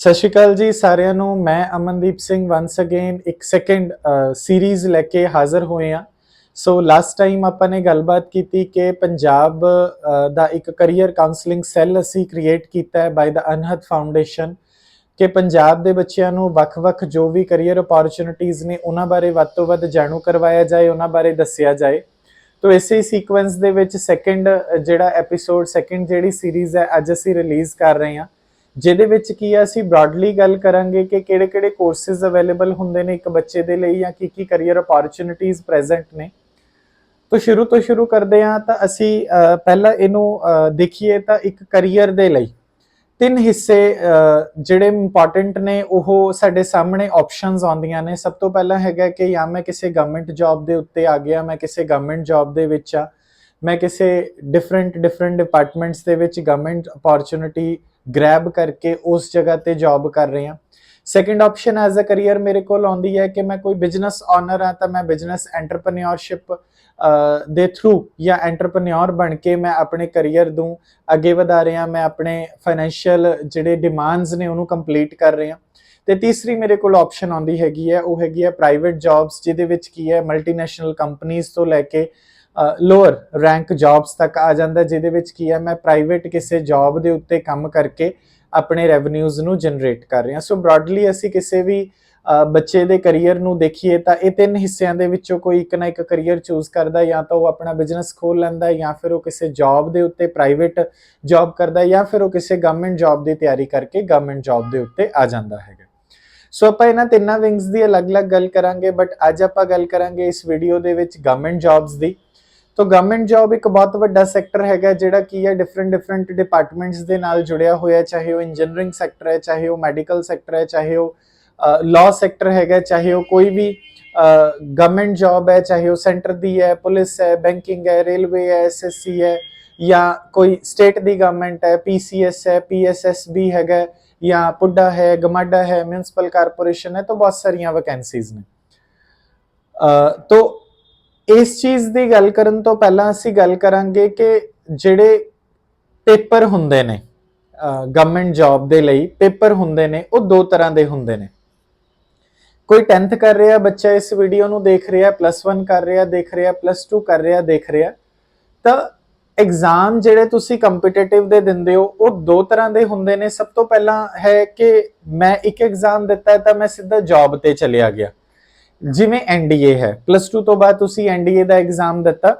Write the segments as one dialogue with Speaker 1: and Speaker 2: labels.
Speaker 1: ਸਤਿ ਸ਼੍ਰੀ ਅਕਾਲ ਜੀ ਸਾਰਿਆਂ ਨੂੰ। ਮੈਂ ਅਮਨਦੀਪ ਸਿੰਘ ਵਾਂਸ ਅਗੇਨ ਇੱਕ ਸੈਕਿੰਡ ਸੀਰੀਜ਼ ਲੈ ਕੇ ਹਾਜ਼ਰ ਹੋਏ ਆ ਸੋ ਲਾਸਟ ਟਾਈਮ ਆਪਾਂ ਨੇ ਗੱਲਬਾਤ ਕੀਤੀ ਕਿ ਪੰਜਾਬ ਦਾ ਇੱਕ ਕੈਰੀਅਰ ਕਾਉਂਸਲਿੰਗ ਸੈੱਲ ਅਸੀਂ ਕ੍ਰੀਏਟ ਕੀਤਾ ਹੈ ਬਾਈ ਦਾ ਅਨਹਦ ਫਾਊਂਡੇਸ਼ਨ ਕਿ ਪੰਜਾਬ ਦੇ ਬੱਚਿਆਂ ਨੂੰ ਵੱਖ-ਵੱਖ ਜੋ ਵੀ ਕੈਰੀਅਰ ਅਪੋਰਚੁਨਿਟੀਆਂ ਨੇ ਉਹਨਾਂ ਬਾਰੇ ਵੱਧ ਤੋਂ ਵੱਧ ਜਾਣੂ ਕਰਵਾਇਆ ਜਾਏ, ਉਹਨਾਂ ਬਾਰੇ ਦੱਸਿਆ ਜਾਏ। ਤੋ, ਇਸੇ ਸੀਕੁਐਂਸ ਦੇ ਵਿੱਚ ਸੈਕੰਡ ਜਿਹੜਾ ਐਪੀਸੋਡ ਸੈਕੰਡ ਜਿਹੜੀ ਸੀਰੀਜ਼ ਹੈ, ਅੱਜ ਅਸੀਂ ਰਿਲੀਜ਼ ਕਰ ਰਹੇ ਹਾਂ। ਜਿਹਦੇ ਵਿੱਚ ਕੀ ਆ ਅਸੀਂ ਬ੍ਰੌਡਲੀ ਗੱਲ ਕਰਾਂਗੇ ਕਿ ਕਿਹੜੇ-ਕਿਹੜੇ ਕੋਰਸਸ ਅਵੇਲੇਬਲ ਹੁੰਦੇ ਨੇ ਇੱਕ ਬੱਚੇ ਦੇ ਲਈ ਜਾਂ ਕੀ ਕੀ ਕੈਰੀਅਰ ਅਪੋਰਚੁਨਿਟੀਆਂ ਪ੍ਰੈਜ਼ੈਂਟ ਨੇ। ਤੋਂ ਸ਼ੁਰੂ ਤੋਂ ਸ਼ੁਰੂ ਕਰਦੇ ਹਾਂ ਤਾਂ ਅਸੀਂ ਪਹਿਲਾਂ ਇਹਨੂੰ ਦੇਖੀਏ ਤਾਂ ਇੱਕ ਕੈਰੀਅਰ ਦੇ ਲਈ। ਤਿੰਨ ਹਿੱਸੇ ਜਿਹੜੇ ਇੰਪੋਰਟੈਂਟ ਨੇ, ਉਹ ਸਾਡੇ ਸਾਹਮਣੇ ਆਪਸ਼ਨਸ ਆਉਂਦੀਆਂ ਨੇ। ਸਭ ਤੋਂ ਪਹਿਲਾਂ ਹੈਗਾ ਕਿ ਜਾਂ ਮੈਂ ਕਿਸੇ ਗਵਰਨਮੈਂਟ ਜੌਬ ਦੇ ਉੱਤੇ ਆ ਗਿਆ, ਮੈਂ ਕਿਸੇ ਗਵਰਨਮੈਂਟ ਜੌਬ ਦੇ ਵਿੱਚ ਆ, ਮੈਂ ਕਿਸੇ ਡਿਫਰੈਂਟ ਡਿਫਰੈਂਟ ਡਿਪਾਰਟਮੈਂਟਸ ਦੇ ਵਿੱਚ ਗਵਰਨਮੈਂਟ ਅਪੋਰਚੁਨਿਟੀ ਗ੍ਰੈਬ ਕਰਕੇ ਉਸ ਜਗ੍ਹਾ ਤੇ ਜੌਬ ਕਰ ਰਹੇ ਹਾਂ। Second option as a career ਮੇਰੇ ਕੋਲ ਆਉਂਦੀ ਹੈ ਕਿ ਮੈਂ ਕੋਈ ਬਿਜ਼ਨਸ ਓਨਰ ਆ ਤਾਂ ਮੈਂ ਬਿਜ਼ਨਸ ਐਂਟਰਪ੍ਰੀਨਿਓਰਸ਼ਿਪ ਦੇ ਥਰੂ ਜਾਂ ਐਂਟਰਪ੍ਰੀਨਿਓਰ ਬਣ ਕੇ ਮੈਂ ਆਪਣੇ ਕੈਰੀਅਰ ਨੂੰ ਅੱਗੇ ਵਧਾ ਰਿਹਾ ਮੈਂ ਆਪਣੇ ਫਾਈਨੈਂਸ਼ੀਅਲ ਜਿਹੜੇ ਡਿਮਾਂਡਸ ਨੇ ਉਹਨੂੰ ਕੰਪਲੀਟ ਕਰ ਰਿਹਾ ਤੇ ਤੀਸਰੀ ਮੇਰੇ ਕੋਲ ਆਪਸ਼ਨ ਆਉਂਦੀ ਹੈਗੀ ਹੈ, ਉਹ ਹੈਗੀ ਹੈ ਪ੍ਰਾਈਵੇਟ ਜੌਬਸ ਜਿਹਦੇ ਵਿੱਚ ਕੀ ਹੈ ਮਲਟੀਨੈਸ਼ਨਲ ਕੰਪਨੀਆਂ ਤੋਂ ਲੈ ਕੇ ਲੋਅਰ ਰੈਂਕ ਜੌਬਸ ਤੱਕ ਆ ਜਾਂਦਾ, ਜਿਹਦੇ ਵਿੱਚ ਕੀ ਹੈ, ਮੈਂ ਪ੍ਰਾਈਵੇਟ ਕਿਸੇ ਜੌਬ ਦੇ ਉੱਤੇ ਕੰਮ ਕਰਕੇ ਆਪਣੇ ਰੈਵਨਿਊਜ਼ ਨੂੰ ਜਨਰੇਟ ਕਰ ਰਿਹਾ। ਸੋ ਬ੍ਰੌਡਲੀ ਅਸੀਂ ਕਿਸੇ ਵੀ ਬੱਚੇ ਦੇ ਕੈਰੀਅਰ ਨੂੰ ਦੇਖੀਏ ਤਾਂ ਇਹ ਤਿੰਨ ਹਿੱਸਿਆਂ ਦੇ ਵਿੱਚੋਂ ਕੋਈ ਇੱਕ ਨਾ ਇੱਕ ਕੈਰੀਅਰ ਚੂਜ਼ ਕਰਦਾ, ਜਾਂ ਤਾਂ ਉਹ ਆਪਣਾ ਬਿਜ਼ਨਸ ਖੋਲ ਲੈਂਦਾ, ਜਾਂ ਫਿਰ ਉਹ ਕਿਸੇ ਜੌਬ ਦੇ ਉੱਤੇ ਪ੍ਰਾਈਵੇਟ ਜੌਬ ਕਰਦਾ, ਜਾਂ ਫਿਰ ਉਹ ਕਿਸੇ ਗਵਰਨਮੈਂਟ ਜੌਬ ਦੀ ਤਿਆਰੀ ਕਰਕੇ ਗਵਰਨਮੈਂਟ ਜੌਬ ਦੇ ਉੱਤੇ ਆ ਜਾਂਦਾ ਹੈਗਾ। ਸੋ ਆਪਾਂ ਇਹਨਾਂ ਤਿੰਨਾਂ ਵਿੰਗਸ ਦੀ ਅਲੱਗ-ਅਲੱਗ ਗੱਲ ਕਰਾਂਗੇ ਬਟ ਅੱਜ ਆਪਾਂ ਗੱਲ ਕਰਾਂਗੇ ਇਸ ਵੀਡੀਓ ਦੇ ਵਿੱਚ ਗਵਰਨਮੈਂਟ ਜੌਬਸ ਦੀ। ਤੋ ਗਵਰਨਮੈਂਟ ਜੌਬ ਇੱਕ ਬਹੁਤ ਵੱਡਾ ਸੈਕਟਰ ਹੈਗਾ ਜਿਹੜਾ ਕੀ ਹੈ ਡਿਫਰੈਂਟ ਡਿਫਰੈਂਟ ਡਿਪਾਰਟਮੈਂਟਸ ਦੇ ਨਾਲ ਜੁੜਿਆ ਹੋਇਆ ਹੈ, ਚਾਹੇ ਉਹ ਇੰਜੀਨੀਅਰਿੰਗ ਸੈਕਟਰ ਹੈ, ਚਾਹੇ ਉਹ ਮੈਡੀਕਲ ਸੈਕਟਰ ਹੈ, ਚਾਹੇ ਉਹ ਲਾਅ ਸੈਕਟਰ ਹੈਗਾ ਚਾਹੇ ਉਹ ਕੋਈ ਵੀ ਗਵਰਨਮੈਂਟ ਜੌਬ ਹੈ, ਚਾਹੇ ਉਹ ਸੈਂਟਰ ਦੀ ਹੈ, ਪੁਲਿਸ ਹੈ ਬੈਂਕਿੰਗ ਹੈ ਰੇਲਵੇ ਹੈ ਐਸਐਸਸੀ ਹੈ ਜਾਂ ਕੋਈ ਸਟੇਟ ਦੀ ਗਵਰਨਮੈਂਟ ਹੈ ਪੀਸੀਐਸ ਹੈ ਪੀਐਸਐਸਬੀ ਹੈਗਾ ਜਾਂ ਪੁੱਡਾ ਹੈ, ਗਮਾਡਾ ਹੈ ਮਿਊਨਿਸਪਲ ਕਾਰਪੋਰੇਸ਼ਨ ਹੈ, ਤਾਂ ਬਹੁਤ ਸਾਰੀਆਂ ਵੈਕੈਂਸੀਜ਼ ਨੇ। ਅ ਤੋ ਇਸ ਚੀਜ਼ ਦੀ ਗੱਲ ਕਰਨ ਤੋਂ ਪਹਿਲਾਂ ਅਸੀਂ ਗੱਲ ਕਰਾਂਗੇ ਕਿ ਜਿਹੜੇ ਪੇਪਰ ਹੁੰਦੇ ਨੇ ਗਵਰਨਮੈਂਟ ਜੌਬ ਦੇ ਲਈ ਪੇਪਰ ਹੁੰਦੇ ਨੇ, ਉਹ ਦੋ ਤਰ੍ਹਾਂ ਦੇ ਹੁੰਦੇ ਨੇ। ਕੋਈ 10th ਕਰ ਰਿਹਾ, ਬੱਚਾ ਇਸ ਵੀਡੀਓ ਨੂੰ ਦੇਖ ਰਿਹਾ ਪਲੱਸ 1 ਕਰ ਰਿਹਾ, ਦੇਖ ਰਿਹਾ ਪਲੱਸ 2 ਕਰ ਰਿਹਾ, ਦੇਖ ਰਿਹਾ, ਤਾਂ ਐਗਜ਼ਾਮ ਜਿਹੜੇ ਤੁਸੀਂ ਕੰਪੀਟੀਟਿਵ ਦੇ ਦਿੰਦੇ ਹੋ, ਉਹ ਦੋ ਤਰ੍ਹਾਂ ਦੇ ਹੁੰਦੇ ਨੇ। ਸਭ ਤੋਂ ਪਹਿਲਾਂ ਹੈ ਕਿ ਮੈਂ ਇੱਕ ਐਗਜ਼ਾਮ ਦਿੱਤਾ ਤਾਂ ਮੈਂ ਸਿੱਧਾ ਜੌਬ ਤੇ ਚਲਿਆ ਗਿਆ। ਜਿਵੇਂ ਐਨਡੀਏ ਹੈ। ਪਲੱਸ 2 ਤੋਂ ਬਾਅਦ ਤੁਸੀਂ ਐਨਡੀਏ ਦਾ ਐਗਜ਼ਾਮ ਦਿੱਤਾ,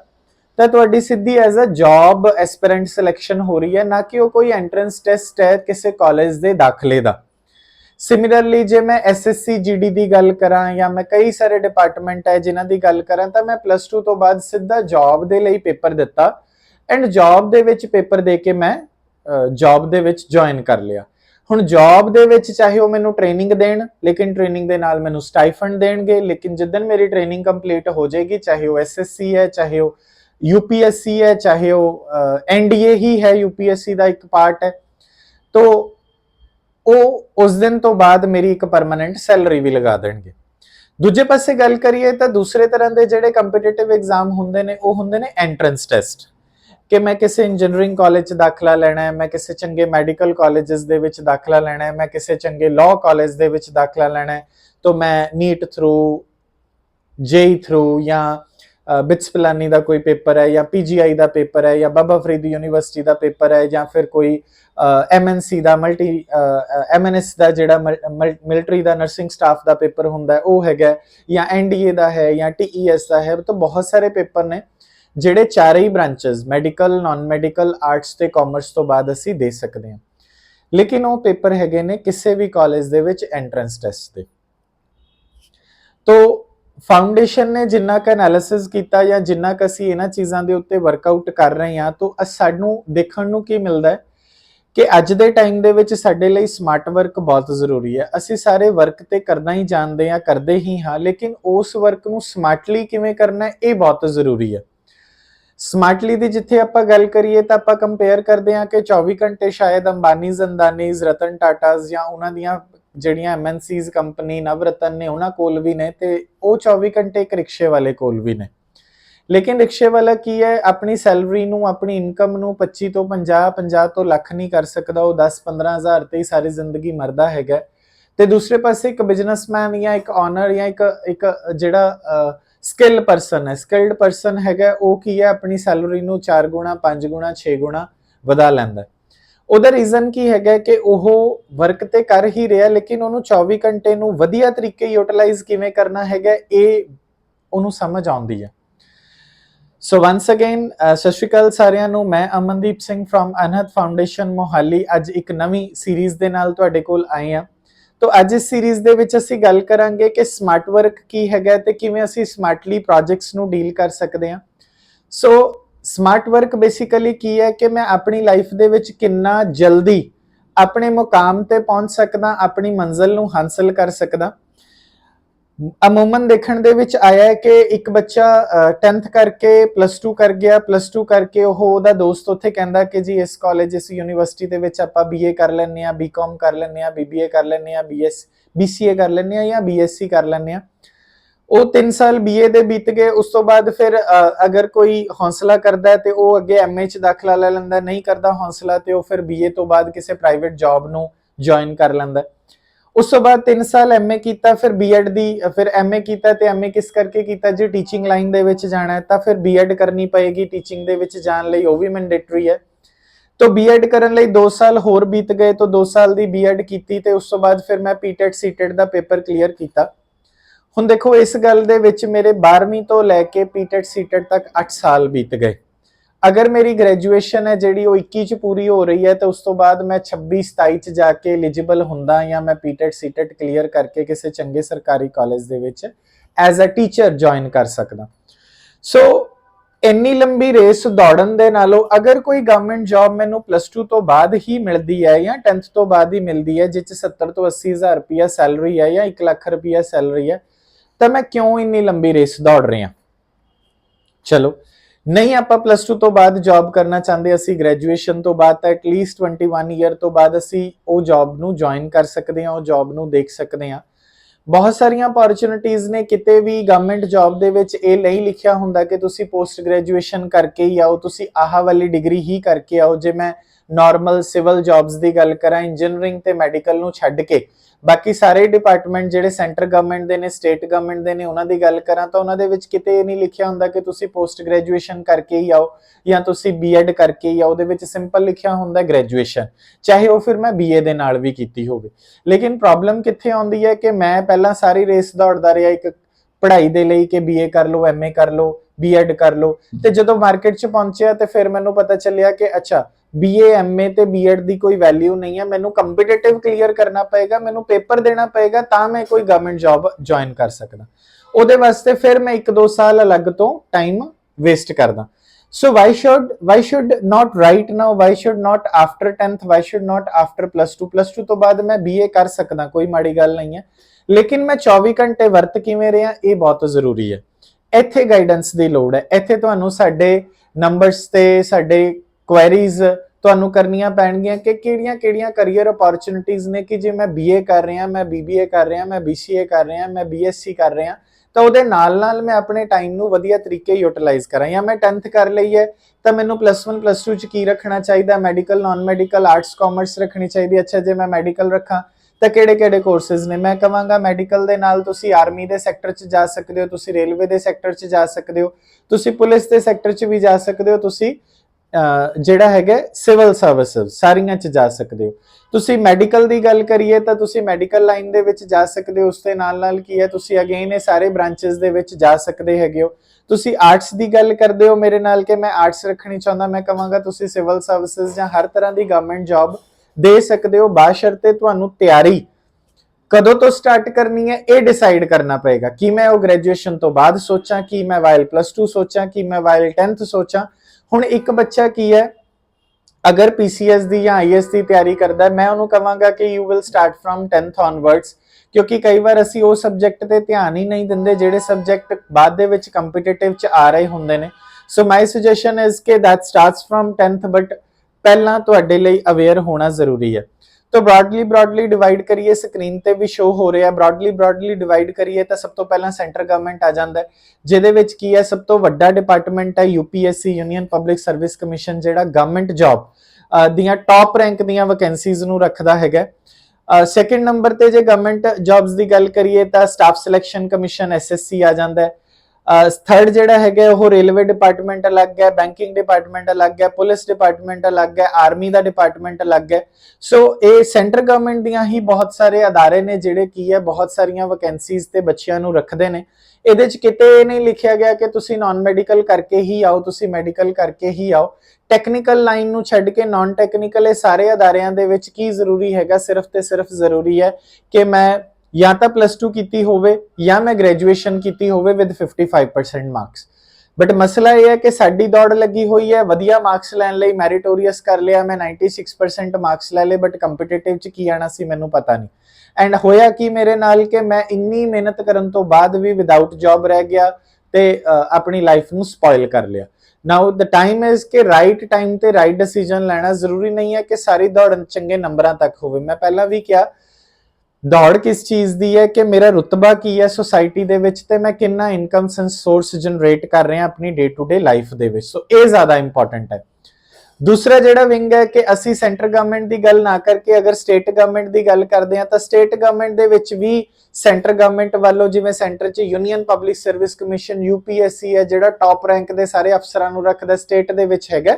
Speaker 1: ਤਾਂ ਤੁਹਾਡੀ ਸਿੱਧੀ as a job aspirant selection ਹੋ ਰਹੀ ਹੈ, ਨਾ ਕਿ ਉਹ ਕੋਈ ਐਂਟਰੈਂਸ ਟੈਸਟ ਹੈ ਕਿਸੇ ਕਾਲਜ ਦੇ ਦਾਖਲੇ ਦਾ। ਸਿਮਿਲਰਲੀ ਜੇ ਮੈਂ ਐਸਐਸਸੀ ਜੀਡੀ ਦੀ ਗੱਲ ਕਰਾਂ ਜਾਂ ਮੈਂ ਕਈ ਸਾਰੇ ਡਿਪਾਰਟਮੈਂਟ ਹੈ ਜਿਨ੍ਹਾਂ ਦੀ ਗੱਲ ਕਰਾਂ, ਤਾਂ ਮੈਂ ਪਲੱਸ 2 ਤੋਂ ਬਾਅਦ ਸਿੱਧਾ ਜੌਬ ਦੇ ਲਈ ਪੇਪਰ ਦਿੱਤਾ। ਐਂਡ ਜੌਬ ਦੇ ਵਿੱਚ ਪੇਪਰ ਦੇ ਕੇ ਮੈਂ ਜੌਬ ਦੇ ਵਿੱਚ ਜੁਆਇਨ ਕਰ ਲਿਆ। ਹੁਣ ਜੌਬ ਦੇ ਵਿੱਚ ਚਾਹੇ ਉਹ ਮੈਨੂੰ ਟ੍ਰੇਨਿੰਗ ਦੇਣ, ਲੇਕਿਨ ਟ੍ਰੇਨਿੰਗ ਦੇ ਨਾਲ ਮੈਨੂੰ ਸਟਾਈਫੰਡ ਦੇਣਗੇ, ਲੇਕਿਨ ਜਿੱਦਨ ਮੇਰੀ ਟ੍ਰੇਨਿੰਗ ਕੰਪਲੀਟ ਹੋ ਜਾਏਗੀ, ਚਾਹੇ ਉਹ ਐਸਐਸਸੀ ਹੈ, ਚਾਹੇ ਉਹ ਯੂਪੀਐਸਸੀ ਹੈ, ਚਾਹੇ ਉਹ ਐਨਡੀਏ ਹੀ ਹੈ ਯੂਪੀਐਸਸੀ ਦਾ ਇੱਕ ਪਾਰਟ ਹੈ, ਤੋ ਉਹ ਉਸ ਦਿਨ ਤੋਂ ਬਾਅਦ ਮੇਰੀ ਇੱਕ ਪਰਮਨੈਂਟ ਸੈਲਰੀ ਵੀ ਲਗਾ ਦੇਣਗੇ। ਦੂਜੇ ਪਾਸੇ ਗੱਲ ਕਰੀਏ ਤਾਂ ਦੂਸਰੇ ਤਰ੍ਹਾਂ ਦੇ ਜਿਹੜੇ ਕੰਪੀਟੀਟਿਵ ਐਗਜ਼ਾਮ ਹੁੰਦੇ ਨੇ, ਉਹ ਹੁੰਦੇ ਨੇ ਐਂਟਰੈਂਸ ਟੈਸਟ ਕਿ ਮੈਂ ਕਿਸੇ ਇੰਜੀਨੀਅਰਿੰਗ ਕਾਲਜ 'ਚ ਦਾਖਲਾ ਲੈਣਾ ਹੈ, ਮੈਂ ਕਿਸੇ ਚੰਗੇ ਮੈਡੀਕਲ ਕਾਲਜਸ ਦੇ ਵਿੱਚ ਦਾਖਲਾ ਲੈਣਾ ਹੈ, ਮੈਂ ਕਿਸੇ ਚੰਗੇ ਲਾਅ ਕਾਲਜ ਦੇ ਵਿੱਚ ਦਾਖਲਾ ਲੈਣਾ ਹੈ, ਤਾਂ ਮੈਂ ਨੀਟ ਥਰੂ ਜੇਈ ਥਰੂ ਜਾਂ ਬਿਟਸ ਪਿਲਾਨੀ ਦਾ ਕੋਈ ਪੇਪਰ ਹੈ ਜਾਂ ਪੀਜੀਆਈ ਦਾ ਪੇਪਰ ਹੈ ਜਾਂ ਬਾਬਾ ਫਰੀਦ ਯੂਨੀਵਰਸਿਟੀ ਦਾ ਪੇਪਰ ਹੈ ਜਾਂ ਫਿਰ ਕੋਈ ਐਮਐਨਸੀ ਦਾ ਮਲਟੀ ਐਮਐਨਐਸ ਦਾ ਜਿਹੜਾ ਮਿਲਟਰੀ ਦਾ ਨਰਸਿੰਗ ਸਟਾਫ ਦਾ ਪੇਪਰ ਹੁੰਦਾ ਹੈ, ਉਹ ਹੈਗਾ ਜਾਂ ਐਨਡੀਏ ਦਾ ਹੈ ਜਾਂ ਟੀਈਐਸ ਦਾ ਹੈ, ਤਾਂ ਬਹੁਤ ਸਾਰੇ ਪੇਪਰ ਨੇ। ਜਿਹੜੇ ਚਾਰੇ ਹੀ branches medical non medical arts ਤੇ ਕਾਮਰਸ ਤੋਂ ਬਾਅਦ ਅਸੀਂ ਦੇ ਸਕਦੇ ਹਾਂ। ਲੇਕਿਨ ਉਹ ਪੇਪਰ ਹੈਗੇ ਨੇ ਕਿਸੇ ਵੀ ਕਾਲਜ ਦੇ ਵਿੱਚ ਐਂਟਰੈਂਸ ਟੈਸਟ ਦੇ ਤੋਂ ਫਾਊਂਡੇਸ਼ਨ ਨੇ ਜਿੰਨਾ ਕ ਐਨਾਲਿਸਿਸ ਕੀਤਾ ਜਾਂ ਜਿੰਨਾ ਕ ਅਸੀਂ ਇਹਨਾਂ ਚੀਜ਼ਾਂ ਦੇ ਉੱਤੇ ਵਰਕਆਊਟ ਕਰ ਰਹੇ ਹਾਂ, ਤੋਂ ਸਾਨੂੰ ਦੇਖਣ ਨੂੰ ਕੀ ਮਿਲਦਾ ਹੈ ਕਿ ਅੱਜ ਦੇ ਟਾਈਮ ਦੇ ਵਿੱਚ ਸਾਡੇ ਲਈ ਸਮਾਰਟ ਵਰਕ ਬਹੁਤ ਜ਼ਰੂਰੀ ਹੈ। ਅਸੀਂ ਸਾਰੇ ਵਰਕ ਤੇ ਕਰਨਾ ਹੀ ਜਾਣਦੇ ਹਾਂ, ਕਰਦੇ ਹੀ ਹਾਂ, ਲੇਕਿਨ ਉਸ ਵਰਕ ਨੂੰ ਸਮਾਰਟਲੀ ਕਿਵੇਂ ਕਰਨਾ ਇਹ ਬਹੁਤ ਜ਼ਰੂਰੀ ਹੈ। ਸਮਾਰਟਲੀ ਦੀ ਜਿੱਥੇ ਆਪਾਂ ਗੱਲ ਕਰੀਏ ਤਾਂ ਆਪਾਂ ਕੰਪੇਅਰ ਕਰਦੇ ਹਾਂ ਕਿ 24 ਘੰਟੇ ਸ਼ਾਇਦ ਅੰਬਾਨੀਜ਼, ਅੰਦਾਨੀਜ਼, ਰਤਨ ਟਾਟਾਜ਼ ਜਾਂ ਉਹਨਾਂ ਦੀਆਂ ਜਿਹੜੀਆਂ ਐਮਐਨਸੀਜ਼ ਕੰਪਨੀ ਨਵਰਤਨ ਨੇ, ਉਹਨਾਂ ਕੋਲ ਵੀ ਨੇ ਤੇ ਉਹ 24 ਘੰਟੇ ਇੱਕ ਰਿਕਸ਼ੇ ਵਾਲੇ ਕੋਲ ਵੀ ਨੇ। ਲੇਕਿਨ ਰਿਕਸ਼ੇ ਵਾਲਾ ਕੀ ਹੈ, ਆਪਣੀ ਸੈਲਰੀ ਨੂੰ, ਆਪਣੀ ਇਨਕਮ ਨੂੰ 25 ਤੋਂ 50 50 ਤੋਂ ਲੱਖ ਨਹੀਂ ਕਰ ਸਕਦਾ, ਉਹ 10 15000 ਤੇ ਹੀ ਸਾਰੀ ਜ਼ਿੰਦਗੀ ਮਰਦਾ ਹੈਗਾ। ਤੇ ਦੂਸਰੇ ਪਾਸੇ ਇੱਕ ਬਿਜ਼ਨਸਮੈਨ ਜਾਂ ਇੱਕ ਓਨਰ ਜਾਂ ਇੱਕ ਇੱਕ ਜਿਹੜਾ ਸਕਿੱਲ ਪਰਸਨ ਹੈ। ਸਕਿਲਡ ਪਰਸਨ ਹੈਗਾ, ਉਹ ਕੀ ਹੈ? ਆਪਣੀ ਸੈਲਰੀ ਨੂੰ 4 ਗੁਣਾ 5 ਗੁਣਾ 6 ਗੁਣਾ ਵਧਾ ਲੈਂਦਾ ਉਹਦਾ ਰੀਜ਼ਨ ਕੀ ਹੈਗਾ ਕਿ ਉਹ ਵਰਕ ਤੇ ਕਰ ਹੀ ਰਿਹਾ, ਲੇਕਿਨ ਉਹਨੂੰ 24 ਘੰਟੇ ਨੂੰ ਵਧੀਆ ਤਰੀਕੇ ਯੂਟਿਲਾਈਜ਼ ਕਿਵੇਂ ਕਰਨਾ ਹੈਗਾ, ਇਹ ਉਹਨੂੰ ਸਮਝ ਆਉਂਦੀ ਹੈ। ਸੋ ਵਾਂਸ ਅਗੇਨ ਸਤਿ ਸ਼੍ਰੀ ਅਕਾਲ ਸਾਰਿਆਂ ਨੂੰ। ਮੈਂ ਅਮਨਦੀਪ ਸਿੰਘ ਫਰਮ ਅਨਹਦ ਫਾਊਂਡੇਸ਼ਨ ਮੋਹਾਲੀ। ਅੱਜ ਇੱਕ ਨਵੀਂ ਸੀਰੀਜ਼ ਦੇ ਨਾਲ ਤੁਹਾਡੇ ਕੋਲ ਆਏ ਹਾਂ। ਤੋ ਅੱਜ ਇਸ ਸੀਰੀਜ਼ ਦੇ ਵਿੱਚ ਅਸੀਂ ਗੱਲ ਕਰਾਂਗੇ ਕਿ ਸਮਾਰਟ ਵਰਕ ਕੀ ਹੈਗਾ ਤੇ ਕਿਵੇਂ ਅਸੀਂ ਸਮਾਰਟਲੀ ਪ੍ਰੋਜੈਕਟਸ ਨੂੰ ਡੀਲ ਕਰ ਸਕਦੇ ਹਾਂ। ਸੋ ਸਮਾਰਟ ਵਰਕ ਬੇਸਿਕਲੀ ਕੀ ਹੈ ਕਿ ਮੈਂ ਆਪਣੀ ਲਾਈਫ ਦੇ ਵਿੱਚ ਕਿੰਨਾ ਜਲਦੀ ਆਪਣੇ ਮੁਕਾਮ ਤੇ ਪਹੁੰਚ ਸਕਦਾ, ਆਪਣੀ ਮੰਜ਼ਿਲ ਨੂੰ ਹਾਸਲ ਕਰ ਸਕਦਾ। ਅਮੂਮਨ ਦੇਖਣ ਦੇ ਵਿੱਚ ਆਇਆ ਹੈ ਕਿ ਇੱਕ ਬੱਚਾ 10th ਕਰਕੇ ਪਲੱਸ 2 ਕਰ ਗਿਆ ਪਲੱਸ 2 ਕਰਕੇ ਉਹ ਉਹਦਾ ਦੋਸਤ ਉੱਥੇ ਕਹਿੰਦਾ ਕਿ ਜੀ ਇਸ ਕਾਲਜ ਇਸ ਯੂਨੀਵਰਸਿਟੀ ਦੇ ਵਿੱਚ ਆਪਾਂ ਬੀਏ ਕਰ ਲੈਂਦੇ ਆ ਬੀਕਾਮ ਕਰ ਲੈਂਦੇ ਆ ਬੀਬੀਏ ਕਰ ਲੈਂਦੇ ਆ ਬੀਐਸ ਬੀਸੀਏ ਕਰ ਲੈਂਦੇ ਆ ਜਾਂ ਬੀਐਸਸੀ ਕਰ ਲੈਂਦੇ ਆ ਉਹ 3 ਸਾਲ ਬੀਏ ਦੇ ਬੀਤ ਗਏ, ਉਸ ਤੋਂ ਬਾਅਦ ਫਿਰ ਅਗਰ ਕੋਈ ਹੌਸਲਾ ਕਰਦਾ ਹੈ ਤੇ ਉਹ ਅੱਗੇ ਐਮਏ ਚ ਦਾਖਲਾ ਲੈ ਲੈਂਦਾ, ਨਹੀਂ ਕਰਦਾ ਹੌਸਲਾ ਤੇ ਉਹ ਫਿਰ ਬੀਏ ਤੋਂ ਬਾਅਦ ਕਿਸੇ ਪ੍ਰਾਈਵੇਟ ਜੌਬ ਨੂੰ ਜੁਆਇਨ ਕਰ ਲੈਂਦਾ ਹੈ। ਉਸ ਤੋਂ ਬਾਅਦ 3 ਸਾਲ ਐਮਏ ਕੀਤਾ, ਫਿਰ ਬੀਐਡ ਦੀ, ਫਿਰ ਐਮਏ ਕੀਤਾ ਤੇ ਐਮਏ ਕਿਸ ਕਰਕੇ ਕੀਤਾ? ਜੇ ਟੀਚਿੰਗ ਲਾਈਨ ਦੇ ਵਿੱਚ ਜਾਣਾ ਹੈ ਤਾਂ ਫਿਰ ਬੀਐਡ ਕਰਨੀ ਪਏਗੀ ਟੀਚਿੰਗ ਦੇ ਵਿੱਚ ਜਾਣ ਲਈ, ਉਹ ਵੀ ਮੈਂਡੇਟਰੀ ਹੈ। ਤੋਂ ਬੀਐਡ ਕਰਨ ਲਈ 2 ਸਾਲ ਹੋਰ ਬੀਤ ਗਏ, ਤੋਂ 2 ਸਾਲ ਦੀ ਬੀਐਡ ਕੀਤੀ ਤੇ ਉਸ ਤੋਂ ਬਾਅਦ ਫਿਰ ਮੈਂ ਪੀਟੈਟ ਸੀਟੈਟ ਦਾ ਪੇਪਰ ਕਲੀਅਰ ਕੀਤਾ। ਹੁਣ ਦੇਖੋ, ਇਸ ਗੱਲ ਦੇ ਵਿੱਚ ਮੇਰੇ 12ਵੀਂ ਤੋਂ ਲੈ ਕੇ ਪੀਟੈਟ ਸੀਟੈਟ ਤੱਕ 8 ਸਾਲ ਬੀਤ ਗਏ। ਅਗਰ ਮੇਰੀ ਗ੍ਰੈਜੂਏਸ਼ਨ ਹੈ, ਜਿਹੜੀ ਉਹ 21 ਚ ਪੂਰੀ ਹੋ ਰਹੀ ਹੈ, ਤਾਂ ਉਸ ਤੋਂ ਬਾਅਦ ਮੈਂ 26 27 ਚ ਜਾ ਕੇ ਐਲੀਜੀਬਲ ਹੁੰਦਾ ਜਾਂ ਮੈਂ ਪੀਟੈਟ ਸੀਟੈਟ ਕਲੀਅਰ ਕਰਕੇ ਕਿਸੇ ਚੰਗੇ ਸਰਕਾਰੀ ਕਾਲਜ ਦੇ ਵਿੱਚ ਐਜ਼ ਅ ਟੀਚਰ ਜੁਆਇਨ ਕਰ ਸਕਦਾ। ਸੋ ਇੰਨੀ ਲੰਬੀ ਰੇਸ ਦੌੜਨ ਦੇ ਨਾਲੋਂ ਅਗਰ ਕੋਈ ਗਵਰਨਮੈਂਟ ਜੌਬ ਮੈਨੂੰ ਪਲੱਸ 2 ਤੋਂ ਬਾਅਦ ਹੀ ਮਿਲਦੀ ਹੈ ਜਾਂ 10th ਤੋਂ ਬਾਅਦ ਹੀ ਮਿਲਦੀ ਹੈ ਜਿਸ 'ਚ 70 ਤੋਂ 80 ਹਜ਼ਾਰ ਰੁਪਿਆ ਸੈਲਰੀ ਹੈ ਜਾਂ 1 ਲੱਖ ਰੁਪਿਆ ਸੈਲਰੀ ਹੈ, ਤਾਂ ਮੈਂ ਕਿਉਂ ਇੰਨੀ ਲੰਬੀ ਰੇਸ ਦੌੜ ਰਿਹਾ? ਚਲੋ ਨਹੀਂ, ਆਪਾਂ ਪਲੱਸ 2 ਤੋਂ ਬਾਅਦ ਜੌਬ ਕਰਨਾ ਚਾਹੁੰਦੇ, ਅਸੀਂ ਗ੍ਰੈਜੂਏਸ਼ਨ ਤੋਂ ਬਾਅਦ ਤਾਂ ਐਟਲੀਸਟ 21 ਇਅਰ ਤੋਂ ਬਾਅਦ ਅਸੀਂ ਉਹ ਜੌਬ ਨੂੰ ਜੁਆਇਨ ਕਰ ਸਕਦੇ ਹਾਂ, ਉਹ ਜੌਬ ਨੂੰ ਦੇਖ ਸਕਦੇ ਹਾਂ। ਬਹੁਤ ਸਾਰੀਆਂ opportunities ਨੇ, ਕਿਤੇ ਵੀ ਗਵਰਨਮੈਂਟ ਜੌਬ ਦੇ ਵਿੱਚ ਇਹ ਨਹੀਂ ਲਿਖਿਆ ਹੁੰਦਾ ਕਿ ਤੁਸੀਂ ਪੋਸਟ ਗ੍ਰੈਜੂਏਸ਼ਨ ਕਰਕੇ ਹੀ ਆਓ, ਤੁਸੀਂ ਆਹ ਵਾਲੀ ਡਿਗਰੀ ਹੀ ਕਰਕੇ ਆਓ। ਜੇ ਮੈਂ ਨਾਰਮਲ ਸਿਵਲ ਜੌਬਸ ਦੀ ਗੱਲ ਕਰਾਂ ਇੰਜੀਨੀਅਰਿੰਗ ਤੇ ਮੈਡੀਕਲ ਨੂੰ ਛੱਡ ਕੇ। ਬਾਕੀ ਸਾਰੇ ਡਿਪਾਰਟਮੈਂਟ ਜਿਹੜੇ ਸੈਂਟਰ ਗਵਰਨਮੈਂਟ ਦੇ ਨੇ ਸਟੇਟ ਗਵਰਨਮੈਂਟ ਦੇ ਨੇ, ਉਹਨਾਂ ਦੀ ਗੱਲ ਕਰਾਂ ਤਾਂ ਉਹਨਾਂ ਦੇ ਵਿੱਚ ਕਿਤੇ ਇਹ ਨਹੀਂ ਲਿਖਿਆ ਹੁੰਦਾ ਕਿ ਤੁਸੀਂ ਪੋਸਟ ਗ੍ਰੈਜੂਏਸ਼ਨ ਕਰਕੇ ਹੀ ਆਓ ਜਾਂ ਤੁਸੀਂ ਬੀਐਡ ਕਰਕੇ ਹੀ ਆਓ, ਉਹਦੇ ਵਿੱਚ ਸਿੰਪਲ ਲਿਖਿਆ ਹੁੰਦਾ ਗ੍ਰੈਜੂਏਸ਼ਨ ਚਾਹੇ ਉਹ ਫਿਰ ਮੈਂ ਬੀਏ ਦੇ ਨਾਲ ਵੀ ਕੀਤੀ ਹੋਵੇ। ਲੇਕਿਨ ਪ੍ਰੋਬਲਮ ਕਿੱਥੇ ਆਉਂਦੀ ਹੈ ਕਿ ਮੈਂ ਪਹਿਲਾਂ ਸਾਰੀ ਰੇਸ ਦੌੜਦਾ ਰਿਹਾ ਇੱਕ ਪੜ੍ਹਾਈ ਦੇ ਲਈ ਕਿ ਬੀਏ ਕਰ ਲਓ ਐਮਏ ਕਰ ਲਓ ਬੀਐਡ ਕਰ ਲਓ। ਤੇ ਜਦੋਂ ਮਾਰਕੀਟ 'ਚ ਪਹੁੰਚਿਆ ਤੇ ਫਿਰ ਮੈਨੂੰ ਪਤਾ ਚੱਲਿਆ ਕਿ ਅੱਛਾ ਬੀਏ ਐਮਏ ਤੇ ਬੀਐਡ ਦੀ ਕੋਈ ਵੈਲਿਊ ਨਹੀਂ ਹੈ ਮੈਨੂੰ ਕੰਪੀਟੀਟਿਵ ਕਲੀਅਰ ਕਰਨਾ ਪਏਗਾ, ਮੈਨੂੰ ਪੇਪਰ ਦੇਣਾ ਪਏਗਾ ਤਾਂ ਮੈਂ ਕੋਈ ਗਵਰਨਮੈਂਟ ਜੌਬ ਜੁਆਇਨ ਕਰ ਸਕਦਾ। ਉਹਦੇ ਵਾਸਤੇ ਫਿਰ ਮੈਂ 1-2 ਸਾਲ ਅਲੱਗ ਤੋਂ ਟਾਈਮ ਵੇਸਟ ਕਰਦਾ। So why should why should not right now? Why should not after 10th why should not after plus 2 plus 2 ਤੋਂ ਬਾਅਦ ਮੈਂ BA ਕਰ ਸਕਦਾ, ਕੋਈ ਮਾੜੀ ਗੱਲ ਨਹੀਂ ਹੈ ਲੇਕਿਨ ਮੈਂ 24 ਘੰਟੇ ਵਰਤ ਕਿਵੇਂ ਰਿਹਾ, ਇਹ ਬਹੁਤ ਜ਼ਰੂਰੀ ਹੈ। ਇੱਥੇ ਗਾਈਡੈਂਸ ਦੀ ਲੋੜ ਹੈ। ਇੱਥੇ ਤੁਹਾਨੂੰ ਸਾਡੇ ਨੰਬਰਸ ਤੇ, ਸਾਡੇ ਕੁਐਰੀਜ਼ ਤੁਹਾਨੂੰ ਕਰਨੀਆਂ ਪੈਣਗੀਆਂ ਕਿ ਕਿਹੜੀਆਂ-ਕਿਹੜੀਆਂ ਕੈਰੀਅਰ ਅਪੋਰਚੁਨਿਟੀਆਂ ਨੇ ਕਿ ਜੇ ਮੈਂ BA ਕਰ ਰਿਹਾ, ਮੈਂ BBA ਕਰ ਰਿਹਾ, ਮੈਂ BCA ਕਰ ਰਿਹਾ, ਮੈਂ BSc ਕਰ ਰਿਹਾ, ਤਾਂ ਉਹਦੇ ਨਾਲ-ਨਾਲ ਮੈਂ ਆਪਣੇ ਟਾਈਮ ਨੂੰ ਵਧੀਆ ਤਰੀਕੇ ਯੂਟਿਲਾਈਜ਼ ਕਰਾਂ। ਜਾਂ ਮੈਂ 10th ਕਰ ਲਈ ਹੈ, ਤਾਂ ਮੈਨੂੰ ਪਲੱਸ 1 ਪਲੱਸ 2 ਚ ਕੀ ਰੱਖਣਾ ਚਾਹੀਦਾ? Medical non medical arts commerce ਰੱਖਣੀ ਚਾਹੀਦੀ ਅੱਛਾ, ਜੇ ਮੈਂ ਮੈਡੀਕਲ ਰੱਖਾਂ ਤਾਂ ਕਿਹੜੇ-ਕਿਹੜੇ ਕੋਰਸਸ ਨੇ? ਮੈਂ ਕਹਾਂਗਾ ਮੈਡੀਕਲ ਦੇ ਨਾਲ ਤੁਸੀਂ ਆਰਮੀ ਦੇ ਸੈਕਟਰ 'ਚ ਜਾ ਸਕਦੇ ਹੋ, ਤੁਸੀਂ ਰੇਲਵੇ ਦੇ ਸੈਕਟਰ 'ਚ ਜਾ ਸਕਦੇ ਹੋ, ਤੁਸੀਂ ਪੁਲਿਸ ਦੇ ਸੈਕਟਰ 'ਚ ਵੀ ਜਾ ਸਕਦੇ ਹੋ, ਤੁਸੀਂ ਜਿਹੜਾ ਹੈਗਾ ਸਿਵਲ ਸਰਵਿਸਿਜ਼ ਸਾਰੀਆਂ 'ਚ ਜਾ ਸਕਦੇ ਹੋ। ਤੁਸੀਂ ਮੈਡੀਕਲ ਦੀ ਗੱਲ ਕਰੀਏ ਤਾਂ ਤੁਸੀਂ ਮੈਡੀਕਲ ਲਾਈਨ ਦੇ ਵਿੱਚ ਜਾ ਸਕਦੇ ਹੋ, ਉਸ ਦੇ ਨਾਲ ਨਾਲ ਕੀ ਹੈ, ਤੁਸੀਂ ਅਗੇਨ ਇਹ ਸਾਰੇ ਬ੍ਰਾਂਚਸ ਦੇ ਵਿੱਚ ਜਾ ਸਕਦੇ ਹੈਗੇ ਹੋ। ਤੁਸੀਂ ਆਰਟਸ ਦੀ ਗੱਲ ਕਰਦੇ ਹੋ ਮੇਰੇ ਨਾਲ ਕਿ ਮੈਂ ਆਰਟਸ ਰੱਖਣੀ ਚਾਹੁੰਦਾ, ਮੈਂ ਕਹਾਂਗਾ ਤੁਸੀਂ ਸਿਵਲ ਸਰਵਿਸਿਜ਼ ਜਾਂ ਹਰ ਤਰ੍ਹਾਂ ਦੀ ਗਵਰਨਮੈਂਟ ਜੌਬ ਦੇ ਸਕਦੇ ਹੋ ਬਾਸ਼ਰਤੇ ਤੁਹਾਨੂੰ ਤਿਆਰੀ ਕਦੋਂ ਤੋਂ ਸਟਾਰਟ ਕਰਨੀ ਹੈ, ਇਹ ਡਿਸਾਈਡ ਕਰਨਾ ਪਏਗਾ। ਕਿ ਮੈਂ ਉਹ ਗ੍ਰੈਜੂਏਸ਼ਨ ਤੋਂ ਬਾਅਦ ਸੋਚਾਂ, ਕਿ ਮੈਂ ਵਾਇਲ ਪਲੱਸ 2 ਸੋਚਾਂ, ਕਿ ਮੈਂ ਵਾਇਲ 10th ਸੋਚਾਂ? ਹੁਣ ਇੱਕ ਬੱਚਾ ਕੀ ਹੈ, ਅਗਰ ਪੀਸੀਐਸ ਦੀ ਜਾਂ ਆਈਐਸ ਦੀ ਤਿਆਰੀ ਕਰਦਾ ਮੈਂ ਉਹਨੂੰ ਕਹਾਂਗਾ ਕਿ you will start from 10th onwards ਕਿਉਂਕਿ ਕਈ ਵਾਰ ਅਸੀਂ ਉਹ ਸਬਜੈਕਟ ਤੇ ਧਿਆਨ ਹੀ ਨਹੀਂ ਦਿੰਦੇ, ਜਿਹੜੇ ਸਬਜੈਕਟ ਬਾਅਦ ਦੇ ਵਿੱਚ ਕੰਪੀਟੀਟਿਵ ਚ ਆ ਰਹੇ ਹੁੰਦੇ ਨੇ। ਸੋ ਮਾਈ ਸੁਜੈਸ਼ਨ ਇਜ਼ ਕਿ that starts from 10th but ਪਹਿਲਾਂ ਤੁਹਾਡੇ ਲਈ ਅਵੇਅਰ ਹੋਣਾ ਜ਼ਰੂਰੀ ਹੈ। ਤਾਂ ਬ੍ਰੌਡਲੀ ਬ੍ਰੌਡਲੀ ਡਿਵਾਈਡ ਕਰੀਏ ਸਕਰੀਨ ਤੇ ਵੀ ਸ਼ੋ ਹੋ ਰਿਹਾ। ਬ੍ਰੌਡਲੀ ਬ੍ਰੌਡਲੀ ਡਿਵਾਈਡ ਕਰੀਏ ਤਾਂ ਸਭ ਤੋਂ ਪਹਿਲਾਂ ਸੈਂਟਰ ਗਵਰਨਮੈਂਟ ਆ ਜਾਂਦਾ ਜਿਹਦੇ ਵਿੱਚ ਕੀ ਹੈ, ਸਭ ਤੋਂ ਵੱਡਾ ਡਿਪਾਰਟਮੈਂਟ ਹੈ UPSC union public service commission ਜਿਹੜਾ ਗਵਰਨਮੈਂਟ ਜੌਬ ਦੀਆਂ ਟੌਪ ਰੈਂਕ ਦੀਆਂ ਵੈਕੈਂਸੀਜ਼ ਨੂੰ ਰੱਖਦਾ ਹੈਗਾ ਸੈਕੰਡ ਨੰਬਰ ਤੇ ਜੇ ਗਵਰਨਮੈਂਟ ਜੌਬਸ ਦੀ ਗੱਲ ਕਰੀਏ ਤਾਂ ਸਟਾਫ ਸਿਲੈਕਸ਼ਨ ਕਮਿਸ਼ਨ ਐਸਐਸਸੀ ਆ ਜਾਂਦਾ ਹੈ। ਥਰਡ ਜਿਹੜਾ ਹੈਗਾ, ਉਹ ਰੇਲਵੇ ਡਿਪਾਰਟਮੈਂਟ ਅਲੱਗ ਹੈ ਬੈਂਕਿੰਗ ਡਿਪਾਰਟਮੈਂਟ ਅਲੱਗ ਹੈ ਪੁਲਿਸ ਡਿਪਾਰਟਮੈਂਟ ਅਲੱਗ ਹੈ ਆਰਮੀ ਦਾ ਡਿਪਾਰਟਮੈਂਟ ਅਲੱਗ ਹੈ। ਸੋ ਇਹ ਸੈਂਟਰ ਗਵਰਨਮੈਂਟ ਦੀਆਂ ਹੀ ਬਹੁਤ ਸਾਰੇ ਅਦਾਰੇ ਨੇ, ਜਿਹੜੇ ਕੀ ਹੈ, ਬਹੁਤ ਸਾਰੀਆਂ ਵੈਕੈਂਸੀਜ਼ ਤੇ ਬੱਚਿਆਂ ਨੂੰ ਰੱਖਦੇ ਨੇ। ਇਹਦੇ ਚ ਕਿਤੇ ਇਹ ਨਹੀਂ ਲਿਖਿਆ ਗਿਆ ਕਿ ਤੁਸੀਂ ਨਾਨ ਮੈਡੀਕਲ ਕਰਕੇ ਹੀ ਆਓ, ਤੁਸੀਂ ਮੈਡੀਕਲ ਕਰਕੇ ਹੀ ਆਓ। ਟੈਕਨੀਕਲ ਲਾਈਨ ਨੂੰ ਛੱਡ ਕੇ ਨਾਨ ਟੈਕਨੀਕਲ ਇਹ ਸਾਰੇ ਅਦਾਰਿਆਂ ਦੇ ਵਿੱਚ ਕੀ ਜ਼ਰੂਰੀ ਹੈਗਾ, ਸਿਰਫ ਤੇ ਸਿਰਫ ਜ਼ਰੂਰੀ ਹੈ ਕਿ ਮੈਂ ਜਾਂ ਤਾਂ ਪਲੱਸ 2 ਕੀਤੀ ਹੋਵੇ ਜਾਂ ਮੈਂ ਗ੍ਰੈਜੂਏਸ਼ਨ ਕੀਤੀ ਹੋਵੇ ਵਿਦ 55% ਮਾਰਕਸ ਬਟ ਮਸਲਾ ਇਹ ਹੈ ਕਿ ਸਾਡੀ ਦੌੜ ਲੱਗੀ ਹੋਈ ਹੈ, ਵਧੀਆ ਮਾਰਕਸ ਲੈਣ ਲਈ ਮੈਰਿਟੋਰੀਅਸ ਕਰ ਲਿਆ ਮੈਂ 96% ਮਾਰਕਸ ਲੈ ਲਏ ਬਟ ਕੰਪੀਟੀਟਿਵ ਚ ਕੀ ਆਣਾ ਸੀ ਮੈਨੂੰ ਪਤਾ ਨਹੀਂ। ਐਂਡ ਹੋਇਆ ਕੀ ਮੇਰੇ ਨਾਲ ਕਿ ਮੈਂ ਇੰਨੀ ਮਿਹਨਤ ਕਰਨ ਤੋਂ ਬਾਅਦ ਵੀ ਵਿਦਆਊਟ ਜੌਬ ਰਹਿ ਗਿਆ ਤੇ ਆਪਣੀ ਲਾਈਫ ਨੂੰ ਸਪੋਇਲ ਕਰ ਲਿਆ। ਨਾਓ ਦ ਟਾਈਮ ਇਜ਼ ਕਿ ਰਾਈਟ ਟਾਈਮ ਤੇ ਰਾਈਟ ਡਿਸੀਜਨ ਲੈਣਾ ਜ਼ਰੂਰੀ ਨਹੀਂ ਹੈ ਕਿ ਸਾਰੀ ਦੌੜ ਚੰਗੇ ਨੰਬਰਾਂ ਤੱਕ ਹੋਵੇ। ਮੈਂ ਪਹਿਲਾਂ ਵੀ ਕਿਹਾ ਦੌੜ ਕਿਸ ਚੀਜ਼ ਦੀ ਹੈ ਕਿ ਮੇਰਾ ਰੁਤਬਾ ਕੀ ਹੈ ਸੋਸਾਇਟੀ ਦੇ ਵਿੱਚ ਤੇ ਮੈਂ ਕਿੰਨਾ ਇਨਕਮ ਸੋਰਸ ਜਨਰੇਟ ਕਰ ਰਿਹਾ ਆਪਣੀ ਡੇ ਟੂ ਡੇ ਲਾਈਫ ਦੇ ਵਿੱਚ? ਸੋ ਇਹ ਜ਼ਿਆਦਾ ਇੰਪੋਰਟੈਂਟ ਹੈ। ਦੂਸਰਾ ਜਿਹੜਾ ਵਿੰਗ ਹੈ ਕਿ ਅਸੀਂ ਸੈਂਟਰ ਗਵਰਨਮੈਂਟ ਦੀ ਗੱਲ ਨਾ ਕਰਕੇ ਅਗਰ ਸਟੇਟ ਗਵਰਨਮੈਂਟ ਦੀ ਗੱਲ ਕਰਦੇ ਹਾਂ ਤਾਂ ਸਟੇਟ ਗਵਰਨਮੈਂਟ ਦੇ ਵਿੱਚ ਵੀ ਸੈਂਟਰ ਗਵਰਨਮੈਂਟ ਵੱਲੋਂ ਜਿਵੇਂ ਸੈਂਟਰ 'ਚ union public service commission UPSC ਹੈ, ਜਿਹੜਾ ਟਾਪ ਰੈਂਕ ਦੇ ਸਾਰੇ ਅਫਸਰਾਂ ਨੂੰ ਰੱਖਦਾ ਸਟੇਟ ਦੇ ਵਿੱਚ ਹੈਗਾ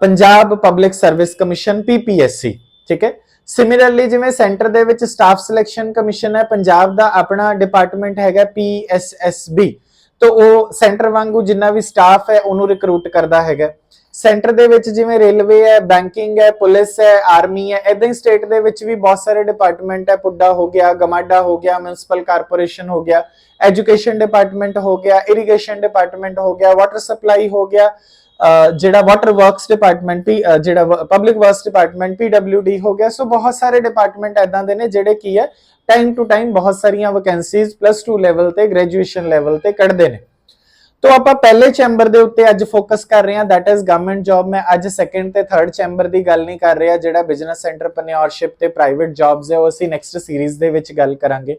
Speaker 1: Punjab public service commission PPSC ਠੀਕ ਹੈ? ਸਿਮਿਲਰਲੀ ਜਿਵੇਂ ਸੈਂਟਰ ਦੇ ਵਿੱਚ ਸਟਾਫ ਸਿਲੈਕਸ਼ਨ ਕਮਿਸ਼ਨ ਹੈ, ਪੰਜਾਬ ਦਾ ਆਪਣਾ ਡਿਪਾਰਟਮੈਂਟ ਹੈਗਾ ਪੀਐਸਐਸਬੀ ਤੋਂ ਉਹ ਸੈਂਟਰ ਵਾਂਗੂ ਜਿੰਨਾ ਵੀ ਸਟਾਫ ਹੈ, ਉਹਨੂੰ ਰਿਕਰੂਟ ਕਰਦਾ ਹੈਗਾ। ਸੈਂਟਰ ਦੇ ਵਿੱਚ ਜਿਵੇਂ ਰੇਲਵੇ ਹੈ, ਬੈਂਕਿੰਗ ਹੈ, ਪੁਲਿਸ ਹੈ, ਆਰਮੀ ਹੈ ਇਦਾਂ ਹੀ ਸਟੇਟ ਦੇ ਵਿੱਚ ਵੀ ਬਹੁਤ ਸਾਰੇ ਡਿਪਾਰਟਮੈਂਟ ਹੈ, ਪੁੱਡਾ ਹੋ ਗਿਆ, ਗਮਾਡਾ ਹੋ ਗਿਆ ਮਿਊਨਿਸਪਲ ਕਾਰਪੋਰੇਸ਼ਨ ਹੋ ਗਿਆ ਐਜੂਕੇਸ਼ਨ ਡਿਪਾਰਟਮੈਂਟ ਹੋ ਗਿਆ ਇਰੀਗੇਸ਼ਨ ਡਿਪਾਰਟਮੈਂਟ ਹੋ ਗਿਆ ਵਾਟਰ ਸਪਲਾਈ ਹੋ ਗਿਆ ਜਿਹੜਾ ਵਾਟਰ ਵਰਕਸ ਡਿਪਾਰਟਮੈਂਟ ਵੀ ਜਿਹੜਾ ਪਬਲਿਕ ਵਰਕਸ ਡਿਪਾਰਟਮੈਂਟ ਪੀਡਬਲਯੂਡੀ ਹੋ ਗਿਆ ਸੋ ਬਹੁਤ ਸਾਰੇ ਡਿਪਾਰਟਮੈਂਟ ਐਦਾਂ ਦੇ ਨੇ ਜਿਹੜੇ ਕੀ ਹੈ ਟਾਈਮ ਟੂ ਟਾਈਮ ਬਹੁਤ ਸਾਰੀਆਂ ਵੈਕੈਂਸੀਜ਼ ਪਲੱਸ 2 ਲੈਵਲ ਤੇ ਗ੍ਰੈਜੂਏਸ਼ਨ ਲੈਵਲ ਤੇ ਕੱਢਦੇ ਨੇ। ਤੋ ਆਪਾਂ ਪਹਿਲੇ ਚੈਂਬਰ ਦੇ ਉੱਤੇ ਅੱਜ ਫੋਕਸ ਕਰ ਰਹੇ ਹਾਂ ਦੈਟ ਇਜ਼ ਗਵਰਨਮੈਂਟ ਜੌਬ ਮੈਂ ਅੱਜ ਸੈਕੰਡ ਤੇ ਥਰਡ ਚੈਂਬਰ ਦੀ ਗੱਲ ਨਹੀਂ ਕਰ ਰਿਹਾ, ਜਿਹੜਾ ਬਿਜ਼ਨਸ ਐਂਟਰਪ੍ਰੀਨਿਓਰਸ਼ਿਪ ਤੇ ਪ੍ਰਾਈਵੇਟ ਜੌਬਸ ਹੈ, ਉਹ ਅਸੀਂ ਨੈਕਸਟ ਸੀਰੀਜ਼ ਦੇ ਵਿੱਚ ਗੱਲ ਕਰਾਂਗੇ।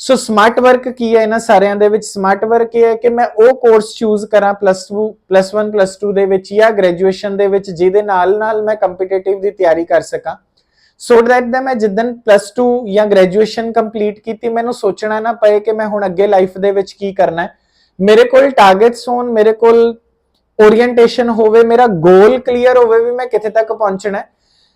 Speaker 1: ਸੋ ਸਮਾਰਟ ਵਰਕ ਕੀ ਹੈ ਇਹਨਾਂ ਸਾਰਿਆਂ ਦੇ ਵਿੱਚ? ਸਮਾਰਟ ਵਰਕ ਇਹ ਹੈ ਕਿ ਮੈਂ ਉਹ ਕੋਰਸ ਚੂਜ਼ ਕਰਾਂ ਪਲੱਸ 2 ਪਲੱਸ 1 ਪਲੱਸ 2 ਦੇ ਵਿੱਚ ਜਾਂ ਗ੍ਰੈਜੂਏਸ਼ਨ ਦੇ ਵਿੱਚ, ਜਿਹਦੇ ਨਾਲ ਨਾਲ ਮੈਂ ਕੰਪੀਟੀਟਿਵ ਦੀ ਤਿਆਰੀ ਕਰ ਸਕਾਂ। ਸੋ ਦੈਟ ਦਾ ਮੈਂ ਜਿੱਦਨ ਪਲੱਸ 2 ਜਾਂ ਗ੍ਰੈਜੂਏਸ਼ਨ ਕੰਪਲੀਟ ਕੀਤੀ, ਮੈਨੂੰ ਸੋਚਣਾ ਨਾ ਪਏ ਕਿ ਮੈਂ ਹੁਣ ਅੱਗੇ ਲਾਈਫ ਦੇ ਵਿੱਚ ਕੀ ਕਰਨਾ ਹੈ। ਮੇਰੇ ਕੋਲ ਟਾਰਗੇਟਸ ਹੋਣ, ਮੇਰੇ ਕੋਲ ਓਰੀਐਂਟੇਸ਼ਨ ਹੋਵੇ, ਮੇਰਾ ਗੋਲ ਕਲੀਅਰ ਹੋਵੇ ਵੀ ਮੈਂ ਕਿੱਥੇ ਤੱਕ ਪਹੁੰਚਣਾ ਹੈ।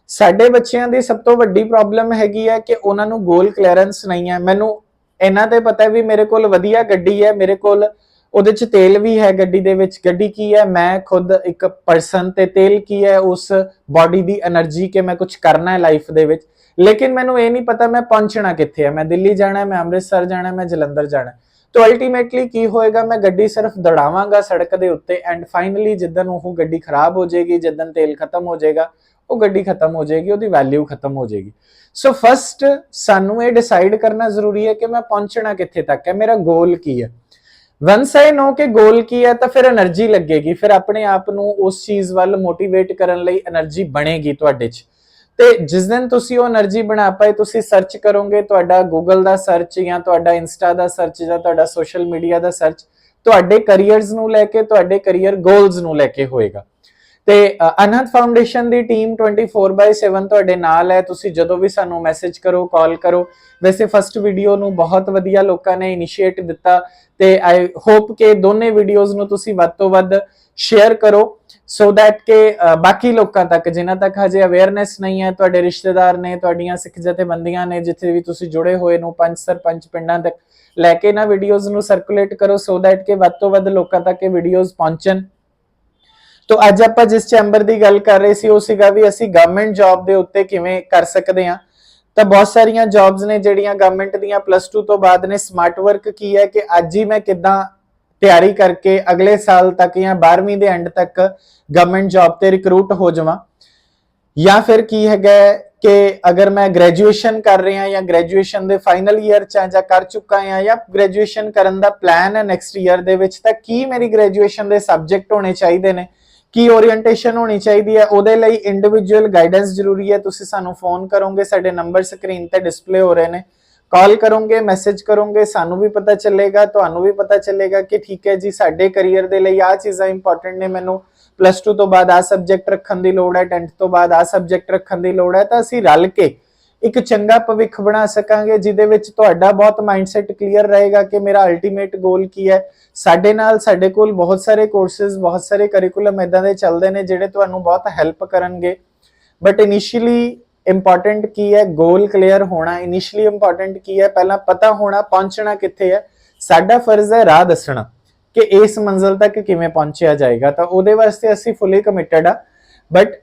Speaker 1: ਸਾਡੇ ਬੱਚਿਆਂ ਦੀ ਸਭ ਤੋਂ ਵੱਡੀ ਪ੍ਰੋਬਲਮ ਹੈਗੀ ਹੈ ਕਿ ਉਹਨਾਂ ਨੂੰ ਗੋਲ ਕਲੀਅਰੈਂਸ ਨਹੀਂ ਹੈ। ਮੈਨੂੰ ਇਹਨਾਂ ਤੇ ਪਤਾ ਹੈ ਵੀ ਮੇਰੇ ਕੋਲ ਵਧੀਆ ਗੱਡੀ ਹੈ, ਮੇਰੇ ਕੋਲ ਉਹਦੇ ਚ ਤੇਲ ਵੀ ਹੈ ਗੱਡੀ ਦੇ ਵਿੱਚ। ਗੱਡੀ ਕੀ ਹੈ? ਮੈਂ ਖੁਦ ਇੱਕ ਪਰਸਨ ਤੇ ਤੇਲ ਕੀ ਹੈ? ਉਸ ਬਾਡੀ ਦੀ એનર્ਜੀ ਕਿ ਮੈਂ ਕੁਝ ਕਰਨਾ ਹੈ ਲਾਈਫ ਦੇ ਵਿੱਚ। ਲੇਕਿਨ ਮੈਨੂੰ ਇਹ ਨਹੀਂ ਪਤਾ ਮੈਂ ਪਹੁੰਚਣਾ ਕਿੱਥੇ ਹੈ। ਮੈਂ ਦਿੱਲੀ ਜਾਣਾ ਹੈ, ਮੈਂ ਅੰਮ੍ਰਿਤਸਰ ਜਾਣਾ ਹੈ, ਮੈਂ ਜਲੰਧਰ ਜਾਣਾ ਹੈ। ਤੋ ਅਲਟੀਮੇਟਲੀ ਕੀ ਹੋਏਗਾ, ਮੈਂ ਗੱਡੀ ਸਿਰਫ ਦੜਾਵਾਂਗਾ ਸੜਕ ਦੇ ਉੱਤੇ ਐਂਡ ਫਾਈਨਲੀ ਜਿੱਦਨ ਉਹ ਗੱਡੀ ਖਰਾਬ ਹੋ ਜਾਏਗੀ ਜਿੱਦਨ ਤੇਲ ਖਤਮ ਹੋ ਜਾਏਗਾ, ਉਹ ਗੱਡੀ ਖਤਮ ਹੋ ਜਾਏਗੀ, ਉਹਦੀ ਵੈਲਿਊ ਖਤਮ ਹੋ ਜਾਏਗੀ। ਸੋ ਫਸਟ ਸਾਨੂੰ ਇਹ ਡਿਸਾਈਡ ਕਰਨਾ ਜ਼ਰੂਰੀ ਹੈ ਕਿ ਮੈਂ ਪਹੁੰਚਣਾ ਕਿੱਥੇ ਤੱਕ ਹੈ, ਮੇਰਾ ਗੋਲ ਕੀ ਹੈ। ਵਨਸ ਆਈ ਨੋ ਕਿ ਗੋਲ ਕੀ ਹੈ, ਤਾਂ ਫਿਰ એનર્ਜੀ ਲੱਗੇਗੀ, ਫਿਰ ਆਪਣੇ ਆਪ ਨੂੰ ਉਸ ਚੀਜ਼ ਵੱਲ ਮੋਟੀਵੇਟ ਕਰਨ ਲਈ એનર્ਜੀ ਬਣੇਗੀ ਤੁਹਾਡੇ 'ਚ। ਤੇ ਜਿਸ ਦਿਨ ਤੁਸੀਂ ਉਹ એનર્ਜੀ ਬਣਾ ਪਾਏ, ਤੁਸੀਂ ਸਰਚ ਕਰੋਗੇ, ਤੁਹਾਡਾ ਗੂਗਲ ਦਾ ਸਰਚ ਜਾਂ ਤੁਹਾਡਾ ਇੰਸਟਾ ਦਾ ਸਰਚ ਜਾਂ ਤੁਹਾਡਾ ਸੋਸ਼ਲ ਮੀਡੀਆ ਦਾ ਸਰਚ ਤੁਹਾਡੇ ਕੈਰੀਅਰਸ ਨੂੰ ਲੈ ਕੇ, ਤੁਹਾਡੇ ਕੈਰੀਅਰ ਗੋਲਸ ਨੂੰ ਲੈ ਕੇ ਹੋਏਗਾ। ਤੇ ਅਨੰਦ ਫਾਊਂਡੇਸ਼ਨ ਦੀ ਟੀਮ 24/7 ਤੁਹਾਡੇ ਨਾਲ ਹੈ, ਤੁਸੀਂ ਜਦੋਂ ਵੀ ਸਾਨੂੰ ਮੈਸੇਜ ਕਰੋ ਕਾਲ ਕਰੋ। ਵੈਸੇ ਫਸਟ ਵੀਡੀਓ ਨੂੰ ਬਹੁਤ ਵਧੀਆ ਲੋਕਾਂ ਨੇ ਇਨੀਸ਼ੀਏਟ ਦਿੱਤਾ ਤੇ ਆਈ ਹੋਪ ਕਿ ਦੋਨੇ ਵੀਡੀਓਜ਼ ਨੂੰ ਤੁਸੀਂ ਵੱਧ ਤੋਂ ਵੱਧ ਸ਼ੇਅਰ ਕਰੋ। ਸੋ ਦੈਟ ਕਿ ਬਾਕੀ ਲੋਕਾਂ ਤੱਕ, ਜਿਨ੍ਹਾਂ ਤੱਕ ਹਜੇ ਅਵੇਅਰਨੈਸ ਨਹੀਂ ਹੈ ਤੁਹਾਡੇ ਰਿਸ਼ਤੇਦਾਰ ਨੇ, ਤੁਹਾਡੀਆਂ ਸਿੱਖ ਜਥੇਬੰਦੀਆਂ ਨੇ, ਜਿੱਥੇ ਵੀ ਤੁਸੀਂ ਜੁੜੇ ਹੋਏ ਨੂੰ, ਪੰਜ ਸਰਪੰਚ ਪਿੰਡਾਂ ਤੱਕ, ਲੈ ਕੇ ਨਾ ਵੀਡੀਓਜ਼ ਨੂੰ ਸਰਕੂਲੇਟ ਕਰੋ ਸੋ ਦੈਟ ਕਿ ਵੱਧ ਤੋਂ ਵੱਧ ਲੋਕਾਂ ਤੱਕ ਇਹ ਵੀਡੀਓਜ਼ ਪਹੁੰਚਣ। ਤੋ ਅੱਜ ਆਪਾਂ ਜਿਸ ਚੈਂਬਰ ਦੀ ਗੱਲ ਕਰ ਰਹੇ ਸੀ, ਉਹ ਸੀਗਾ ਵੀ ਅਸੀਂ ਗਵਰਨਮੈਂਟ ਜੌਬ ਦੇ ਉੱਤੇ ਕਿਵੇਂ ਕਰ ਸਕਦੇ ਹਾਂ। ਤਾਂ ਬਹੁਤ ਸਾਰੀਆਂ ਜੌਬਸ ਨੇ ਜਿਹੜੀਆਂ ਗਵਰਨਮੈਂਟ ਦੀਆਂ ਪਲੱਸ 2 ਤੋਂ ਬਾਅਦ ਨੇ। ਸਮਾਰਟ ਵਰਕ ਕੀ ਹੈ ਕਿ ਅੱਜ ਹੀ ਮੈਂ ਕਿੱਦਾਂ ਤਿਆਰੀ ਕਰਕੇ ਅਗਲੇ ਸਾਲ ਤੱਕ ਜਾਂ 12ਵੀਂ ਦੇ ਐਂਡ ਤੱਕ ਗਵਰਨਮੈਂਟ ਜੌਬ ਤੇ ਰਿਕਰੂਟ ਹੋ ਜਾਵਾਂ। ਜਾਂ ਫਿਰ ਕੀ ਹੈਗਾ ਕਿ ਅਗਰ ਮੈਂ ਗ੍ਰੈਜੂਏਸ਼ਨ ਕਰ ਰਿਹਾ ਜਾਂ ਗ੍ਰੈਜੂਏਸ਼ਨ ਦੇ ਫਾਈਨਲ ਈਅਰ ਚ ਹਾਂ ਜਾਂ ਕਰ ਚੁੱਕਾ ਹਾਂ ਜਾਂ ਗ੍ਰੈਜੂਏਸ਼ਨ ਕਰਨ ਦਾ ਪਲਾਨ ਹੈ ਨੈਕਸਟ ਈਅਰ ਦੇ ਵਿੱਚ, ਤਾਂ ਕੀ ਮੇਰੀ ਗ੍ਰੈਜੂਏਸ਼ਨ ਦੇ ਸਬਜੈਕਟ ਹੋਣੇ ਚਾਹੀਦੇ ਨੇ? ਕੀ ਓਰੀਐਂਟੇਸ਼ਨ ਹੋਣੀ ਚਾਹੀਦੀ ਹੈ? ਉਹਦੇ ਲਈ ਇੰਡੀਵਿਜੂਅਲ ਗਾਈਡੈਂਸ ਜ਼ਰੂਰੀ ਹੈ। ਤੁਸੀਂ ਸਾਨੂੰ ਫੋਨ ਕਰੋਗੇ, ਸਾਡੇ ਨੰਬਰ ਸਕਰੀਨ ਤੇ ਡਿਸਪਲੇ ਹੋ ਰਹੇ ਨੇ। ਕਾਲ ਕਰੋਗੇ ਮੈਸੇਜ ਕਰੋਗੇ, ਸਾਨੂੰ ਵੀ ਪਤਾ ਚੱਲੇਗਾ, ਤੁਹਾਨੂੰ ਵੀ ਪਤਾ ਚੱਲੇਗਾ ਕਿ ਠੀਕ ਹੈ ਜੀ, ਸਾਡੇ ਕੈਰੀਅਰ ਦੇ ਲਈ ਆਹ ਚੀਜ਼ਾਂ ਇੰਪੋਰਟੈਂਟ ਨੇ ਮੈਨੂੰ। ਪਲੱਸ 2 ਤੋਂ ਬਾਅਦ ਆਹ ਸਬਜੈਕਟ ਰੱਖਣ ਦੀ ਲੋੜ ਹੈ 10th ਤੋਂ ਬਾਅਦ ਆਹ ਸਬਜੈਕਟ ਰੱਖਣ ਦੀ ਲੋੜ ਹੈ, ਤਾਂ ਅਸੀਂ ਰਲ ਕੇ ਇੱਕ ਚੰਗਾ ਭਵਿੱਖ ਬਣਾ ਸਕਾਂਗੇ, ਜਿਹਦੇ ਵਿੱਚ ਤੁਹਾਡਾ ਬਹੁਤ ਮਾਈਂਡਸੈਟ ਕਲੀਅਰ ਰਹੇਗਾ ਕਿ ਮੇਰਾ ਅਲਟੀਮੇਟ ਗੋਲ ਕੀ ਹੈ। ਸਾਡੇ ਨਾਲ, ਸਾਡੇ ਕੋਲ ਬਹੁਤ ਸਾਰੇ ਕੋਰਸਸ ਬਹੁਤ ਸਾਰੇ ਕਰਿਕੂਲਮ ਇਦਾਂ ਦੇ ਚੱਲਦੇ ਨੇ, ਜਿਹੜੇ ਤੁਹਾਨੂੰ ਬਹੁਤ ਹੈਲਪ ਕਰਨਗੇ। ਬਟ ਇਨੀਸ਼ੀਅਲੀ ਇੰਪੋਰਟੈਂਟ ਕੀ ਹੈ? ਗੋਲ ਕਲੀਅਰ ਹੋਣਾ ਇਨੀਸ਼ੀਅਲੀ ਇੰਪੋਰਟੈਂਟ ਕੀ ਹੈ? ਪਹਿਲਾਂ ਪਤਾ ਹੋਣਾ, ਪਹੁੰਚਣਾ ਕਿੱਥੇ ਹੈ? ਸਾਡਾ ਫਰਜ਼ ਹੈ ਰਾਹ ਦੱਸਣਾ ਕਿ ਇਸ ਮੰਜ਼ਲ ਤੱਕ ਕਿਵੇਂ ਪਹੁੰਚਿਆ ਜਾਏਗਾ। ਤਾਂ ਉਹਦੇ ਵਾਸਤੇ ਅਸੀਂ ਫੁੱਲੀ ਕਮਿਟਡ ਆ। ਬਟ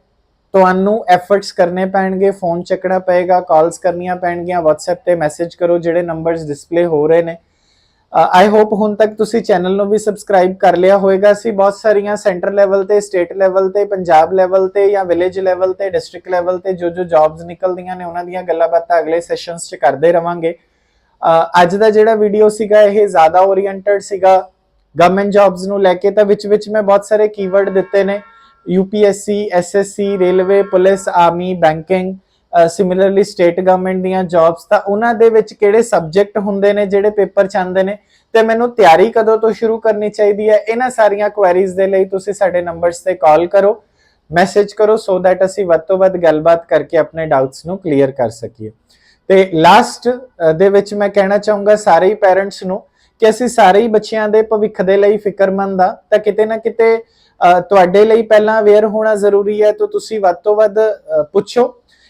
Speaker 1: ਤੁਹਾਨੂੰ ਐਫਰਟਸ ਕਰਨੇ ਪੈਣਗੇ ਫੋਨ ਚੱਕਣਾ ਪਏਗਾ ਕਾਲਸ ਕਰਨੀਆਂ ਪੈਣਗੀਆਂ, WhatsApp ਤੇ ਮੈਸੇਜ ਕਰੋ, ਜਿਹੜੇ ਨੰਬਰਸ ਡਿਸਪਲੇ ਹੋ ਰਹੇ ਨੇ। ਆਈ ਹੋਪ ਹੁਣ ਤੱਕ ਤੁਸੀਂ ਚੈਨਲ ਨੂੰ ਵੀ ਸਬਸਕ੍ਰਾਈਬ ਕਰ ਲਿਆ ਹੋਵੇਗਾ। ਅਸੀਂ ਬਹੁਤ ਸਾਰੀਆਂ ਸੈਂਟਰ ਲੈਵਲ ਤੇ ਸਟੇਟ ਲੈਵਲ ਤੇ, ਪੰਜਾਬ ਲੈਵਲ ਤੇ ਜਾਂ ਵਿਲੇਜ ਲੈਵਲ ਤੇ ਡਿਸਟ੍ਰਿਕਟ ਲੈਵਲ ਤੇ ਜੋ ਜੋ ਜੌਬਸ ਨਿਕਲਦੀਆਂ ਨੇ, ਉਹਨਾਂ ਦੀਆਂ ਗੱਲਾਂ ਬਾਤਾਂ ਅਗਲੇ ਸੈਸ਼ਨਸ 'ਚ ਕਰਦੇ ਰਵਾਂਗੇ। ਅੱਜ ਦਾ ਜਿਹੜਾ ਵੀਡੀਓ ਸੀਗਾ, ਇਹ ਜ਼ਿਆਦਾ ਓਰੀਐਂਟਡ ਸੀਗਾ। ਗਵਰਨਮੈਂਟ ਜੌਬਸ ਨੂੰ ਲੈ ਕੇ ਤਾਂ ਵਿੱਚ ਵਿੱਚ ਮੈਂ ਬਹੁਤ ਸਾਰੇ ਕੀਵਰਡ ਦਿੱਤੇ ਨੇ। UPSC SSC railway police army banking similarly state government ਦੀਆਂ ਜੌਬਸ ਤਾਂ ਉਹਨਾਂ ਦੇ ਵਿੱਚ ਕਿਹੜੇ ਸਬਜੈਕਟ ਹੁੰਦੇ ਨੇ, ਜਿਹੜੇ ਪੇਪਰ ਚ ਆਉਂਦੇ ਨੇ? ਤੇ ਮੈਨੂੰ ਤਿਆਰੀ ਕਦੋਂ ਤੋਂ ਸ਼ੁਰੂ ਕਰਨੀ ਚਾਹੀਦੀ ਹੈ? ਇਹਨਾਂ ਸਾਰੀਆਂ ਕੁਐਰੀਜ਼ ਦੇ ਲਈ ਤੁਸੀਂ ਸਾਡੇ ਨੰਬਰਸ ਤੇ ਕਾਲ ਕਰੋ ਮੈਸੇਜ ਕਰੋ ਸੋ ਦੈਟ ਅਸੀਂ ਵੱਧ ਤੋਂ ਵੱਧ ਗੱਲਬਾਤ ਕਰਕੇ ਆਪਣੇ ਡਾਊਟਸ ਨੂੰ ਕਲੀਅਰ ਕਰ ਸਕੀਏ। ਤੇ ਲਾਸਟ ਦੇ ਵਿੱਚ ਮੈਂ ਕਹਿਣਾ ਚਾਹੂੰਗਾ ਸਾਰੇ ਹੀ ਪੈਰੈਂਟਸ ਨੂੰ ਕਿ ਅਸੀਂ ਸਾਰੇ ਹੀ ਬੱਚਿਆਂ ਦੇ ਭਵਿੱਖ ਦੇ ਲਈ ਫਿਕਰਮੰਦ ਆ ਤਾਂ ਕਿਤੇ ਨਾ ਕਿਤੇ ਤੁਹਾਡੇ ਲਈ ਪਹਿਲਾਂ ਅਵੇਅਰ ਹੋਣਾ ਜ਼ਰੂਰੀ ਹੈ, ਤਾਂ ਤੁਸੀਂ ਵੱਧ ਤੋਂ ਵੱਧ ਪੁੱਛੋ।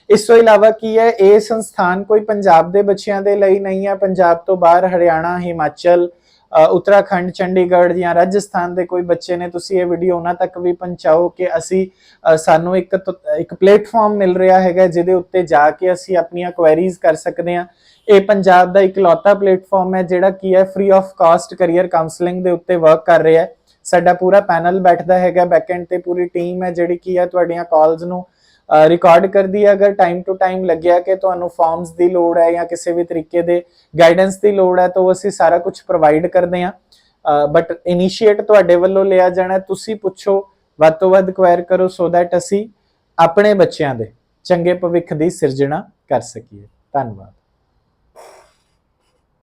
Speaker 1: ਇਸ ਤੋਂ ਇਲਾਵਾ ਕੀ ਹੈ, ਇਹ ਸੰਸਥਾਨ ਕੋਈ ਪੰਜਾਬ ਦੇ ਬੱਚਿਆਂ ਦੇ ਲਈ ਨਹੀਂ ਹੈ। ਪੰਜਾਬ ਤੋਂ ਬਾਹਰ ਹਰਿਆਣਾ, ਹਿਮਾਚਲ ਉੱਤਰਾਖੰਡ, ਚੰਡੀਗੜ੍ਹ ਜਾਂ ਰਾਜਸਥਾਨ ਦੇ ਕੋਈ ਬੱਚੇ ਨੇ, ਤੁਸੀਂ ਇਹ ਵੀਡੀਓ ਉਹਨਾਂ ਤੱਕ ਵੀ ਪਹੁੰਚਾਓ ਕਿ ਅਸੀਂ ਸਾਨੂੰ ਇੱਕ ਤ- ਇੱਕ ਪਲੇਟਫਾਰਮ ਮਿਲ ਰਿਹਾ ਹੈਗਾ ਜਿਹਦੇ ਉੱਤੇ ਜਾ ਕੇ ਅਸੀਂ ਆਪਣੀਆਂ ਕੁਐਰੀਜ਼ ਕਰ ਸਕਦੇ ਹਾਂ। ਇਹ ਪੰਜਾਬ ਦਾ ਇਕਲੌਤਾ ਪਲੇਟਫਾਰਮ ਹੈ, ਜਿਹੜਾ ਕੀ ਹੈ free of cost career counselling ਦੇ ਉੱਤੇ ਵਰਕ ਕਰ ਰਿਹਾ ਹੈ। ਸਾਡਾ ਪੂਰਾ ਪੈਨਲ ਬੈਠਦਾ ਹੈਗਾ ਬੈਕਐਂਡ ਤੇ ਪੂਰੀ ਟੀਮ ਹੈ ਜਿਹੜੀ ਕੀ ਹੈ, ਤੁਹਾਡੀਆਂ ਕਾਲਸ ਨੂੰ ਰਿਕਾਰਡ ਕਰਦੀ ਹੈ, ਅਗਰ ਟਾਈਮ ਟੂ ਟਾਈਮ ਲੱਗਿਆ ਕਿ ਤੁਹਾਨੂੰ ਫਾਰਮਸ ਦੀ ਲੋੜ ਹੈ ਜਾਂ ਕਿਸੇ ਵੀ ਤਰੀਕੇ ਦੇ ਗਾਈਡੈਂਸ ਦੀ ਲੋੜ ਹੈ, ਤਾਂ ਉਹ ਅਸੀਂ ਸਾਰਾ ਕੁਝ ਪ੍ਰੋਵਾਈਡ ਕਰਦੇ ਹਾਂ। ਬਟ ਇਨੀਸ਼ੀਏਟ ਤੁਹਾਡੇ ਵੱਲੋਂ ਲਿਆ ਜਾਣਾ ਤੁਸੀਂ ਪੁੱਛੋ, ਵੱਧ ਤੋਂ ਵੱਧ ਕੁਐਰ ਕਰੋ ਸੋ ਦੈਟ ਅਸੀਂ ਆਪਣੇ ਬੱਚਿਆਂ ਦੇ ਚੰਗੇ ਭਵਿੱਖ ਦੀ ਸਿਰਜਣਾ ਕਰ ਸਕੀਏ। ਧੰਨਵਾਦ।